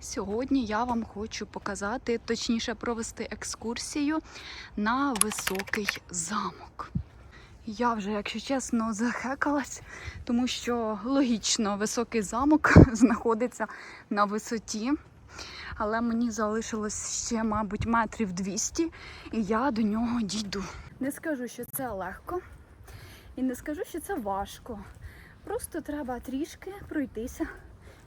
Сьогодні я вам хочу показати, точніше провести екскурсію на високий замок. Я вже, якщо чесно, захекалась, тому що логічно високий замок знаходиться на висоті. Але мені залишилось ще, мабуть, метрів 200, і я до нього дійду. Не скажу, що це легко, і не скажу, що це важко. Просто треба трішки пройтися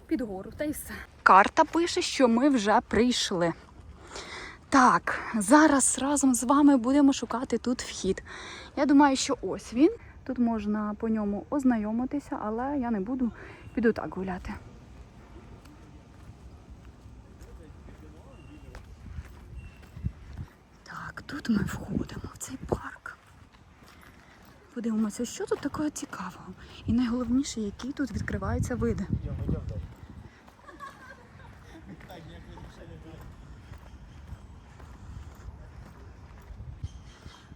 під гору, та й все. Карта пише, що ми вже прийшли. Так, зараз разом з вами будемо шукати тут вхід. Я думаю, що ось він. Тут можна по ньому ознайомитися, але я не буду, піду так гуляти. Так, тут ми входимо в цей парк. Подивимося, що тут такого цікавого. І найголовніше, які тут відкриваються види.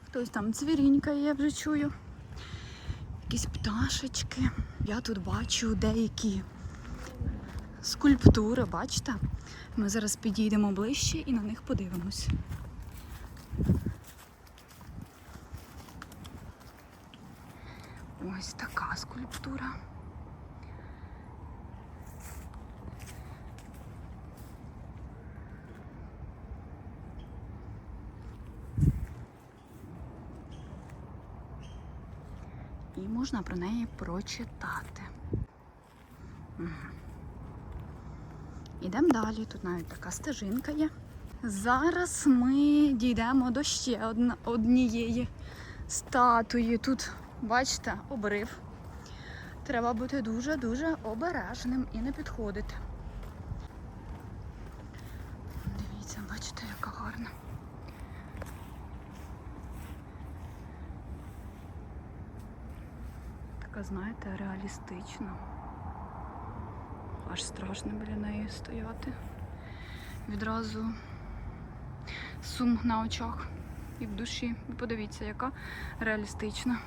Хтось там цвірінькає, я вже чую. Якісь пташечки. Я тут бачу деякі скульптури, бачите? Ми зараз підійдемо ближче і на них подивимось. Ось така скульптура. І можна про неї прочитати. Ідемо далі. Тут навіть така стежинка є. Зараз ми дійдемо до ще однієї статуї. Тут, бачите, обрив. Треба бути дуже-дуже обережним і не підходити. Дивіться, бачите, яка гарна. Така, знаєте, реалістична. Аж страшно біля неї стояти. Відразу сум на очах і в душі. Подивіться, яка реалістична.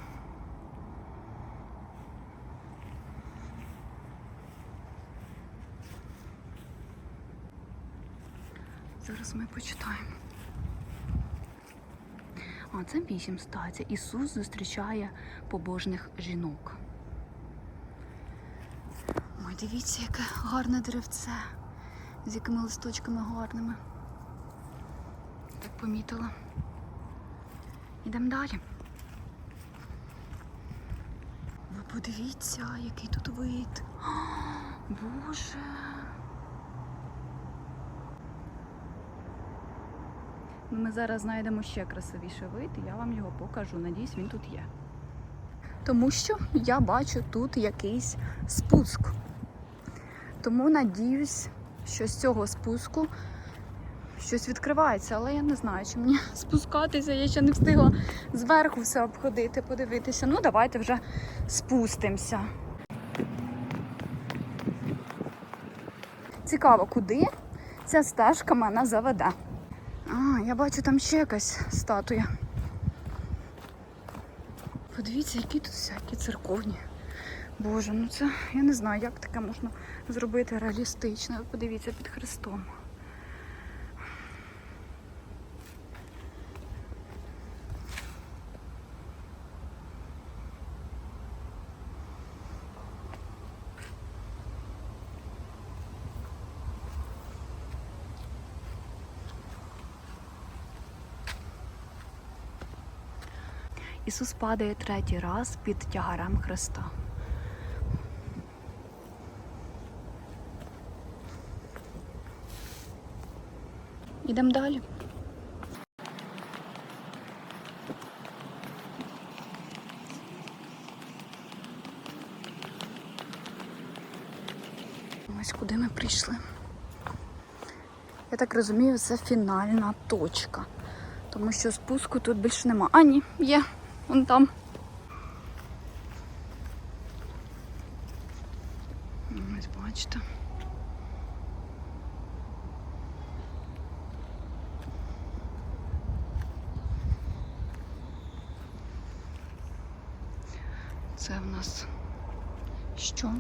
Зараз ми почитаємо. А це вісім стацій. Ісус зустрічає побожних жінок. Дивіться, яке гарне деревце. З якими листочками гарними. Так помітила. Ідемо далі. Ви подивіться, який тут вид. О, Боже. Ми зараз знайдемо ще красивіший вид, і я вам його покажу. Надіюсь, він тут є. Тому що я бачу тут якийсь спуск. Тому надіюсь, що з цього спуску щось відкривається, але я не знаю, чи мені спускатися. Я ще не встигла зверху все обходити, подивитися. Ну, давайте вже спустимося. Цікаво, куди ця стежка мене заведе. А, я бачу там ще якась статуя. Подивіться, які тут всякі церковні. Боже, ну це я не знаю, як таке можна зробити реалістично. Подивіться під Христом. Ісус падає третій раз під тягарем Христа. Ідемо далі. Ось куди ми прийшли. Я так розумію, це фінальна точка. Тому що спуску тут більше нема. А, ні, є, вон там. Ось бачите. Це в нас що?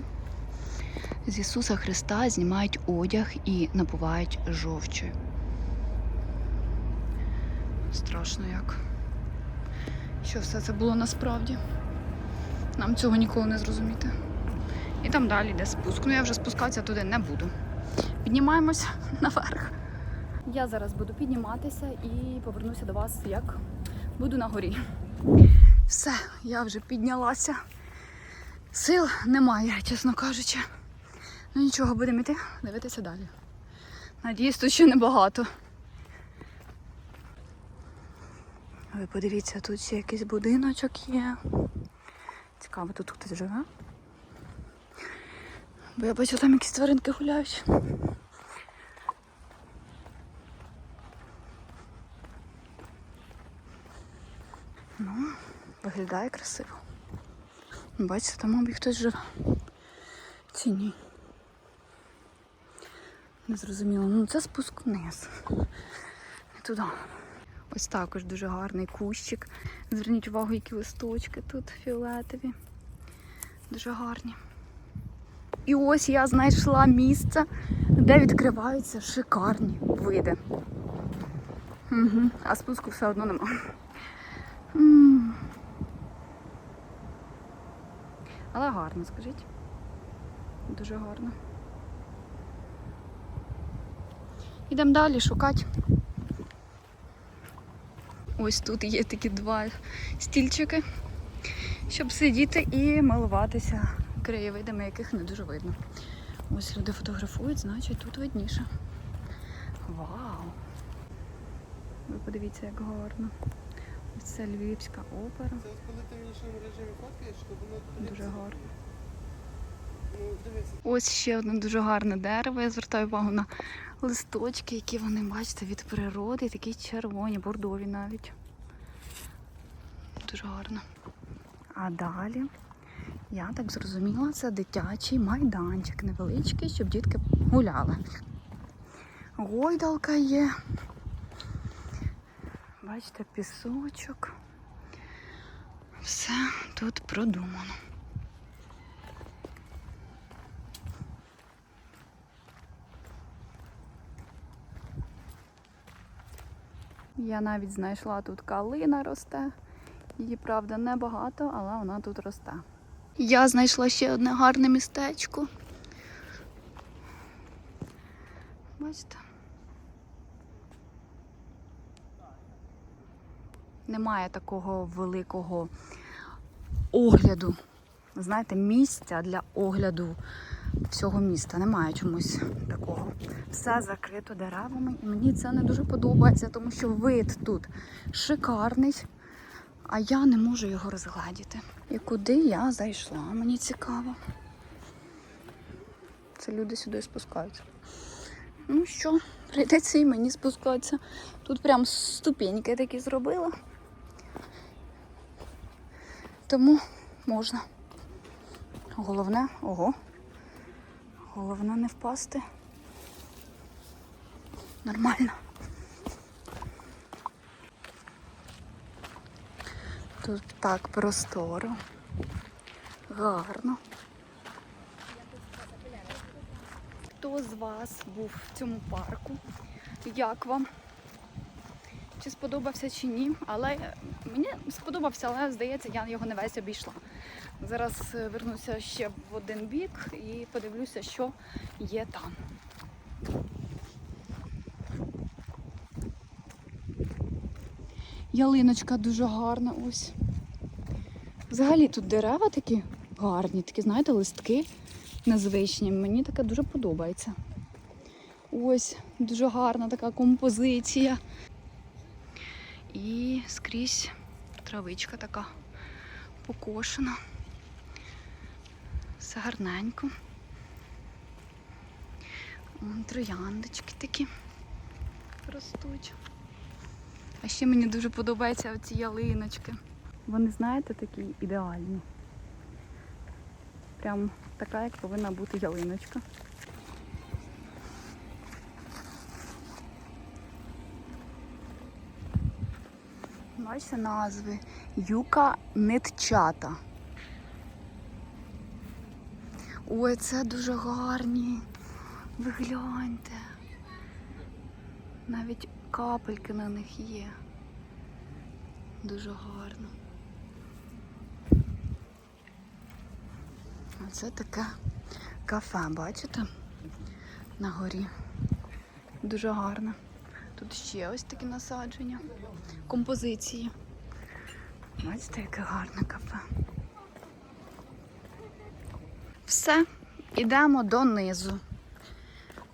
З Ісуса Христа знімають одяг і напувають жовчою. Страшно як. Що все це було насправді? Нам цього ніколи не зрозуміти. І там далі йде спуск. Ну я вже спускатися туди не буду. Піднімаємось наверх. Я зараз буду підніматися і повернуся до вас, як буду на горі. Все, я вже піднялася. Сил немає, чесно кажучи. Ну нічого, будемо йти, дивитися далі. Надіюсь, тут ще небагато. Ви подивіться, тут ще якийсь будиночок є. Цікаво, тут хтось живе. Бо я бачу, там якісь тваринки гуляють. Ну, виглядає красиво. Бачите, там мабуть хтось живе. Чи ні? Не зрозуміло. Ну це спуск вниз. Не туди. Ось також дуже гарний кущик. Зверніть увагу, які листочки тут фіолетові. Дуже гарні. І ось я знайшла місце, де відкриваються шикарні види. Угу. А спуску все одно нема. Але гарно, скажіть. Дуже гарно. Йдемо далі шукати. Ось тут є такі два стільчики, щоб сидіти і милуватися краєвидами, яких не дуже видно. Ось люди фотографують, значить тут видніше. Вау! Ви подивіться, як гарно. Це Львівська опера. Це ось коли ти в іншому режимі фоткаєш, то воно Дуже гарно. Ну. Ось ще одне дуже гарне дерево. Я звертаю увагу на листочки, які вони, бачите, від природи, такі червоні, бордові навіть. Дуже гарно. А далі, я так зрозуміла, це дитячий майданчик невеличкий, щоб дітки гуляли. Гойдалка є. Бачите, пісочок. Все тут продумано. Я навіть знайшла тут калина росте. Її, правда, небагато, але вона тут росте. Я знайшла ще одне гарне містечко. Бачите? Немає такого великого огляду. Знаєте, місця для огляду всього міста. Немає чомусь такого. Все закрито деревами, і мені це не дуже подобається, тому що вид тут шикарний, а я не можу його розгладіти. І куди я зайшла? Мені цікаво. Це люди сюди спускаються. Ну що, прийдеться і мені спускатися. Тут прям ступеньки такі зробила. Тому можна. Головне, ого. Головне не впасти. Нормально. Тут так просторо. Гарно. Хто з вас був в цьому парку? Як вам? Чи сподобався чи ні? Але е, мені сподобався, але здається, я його не весь обійшла. Зараз е, вернуся ще в один бік і подивлюся, що є там. Ялиночка дуже гарна ось. Взагалі тут дерева такі гарні, такі, знаєте, листки незвичні. Мені таке дуже подобається. Ось дуже гарна така композиція. І скрізь травичка така покошена. Все гарненько. Вон Трояндочки такі ростуть. А ще мені дуже подобаються оці ялиночки. Вони, знаєте, такі ідеальні. Прям така, як повинна бути ялиночка. Бачите назви. Юка нитчата. Ой, це дуже гарні. Ви гляньте. Навіть капельки на них є. Дуже гарно. Оце таке кафе, бачите? На горі. Дуже гарно. Тут ще ось такі насадження, композиції. Бачите, яке гарне кафе. Все, ідемо донизу.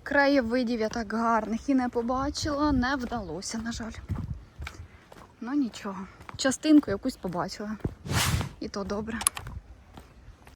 Краєвидів я так гарних і не побачила, не вдалося, на жаль. Ну нічого. Частинку якусь побачила. І то добре.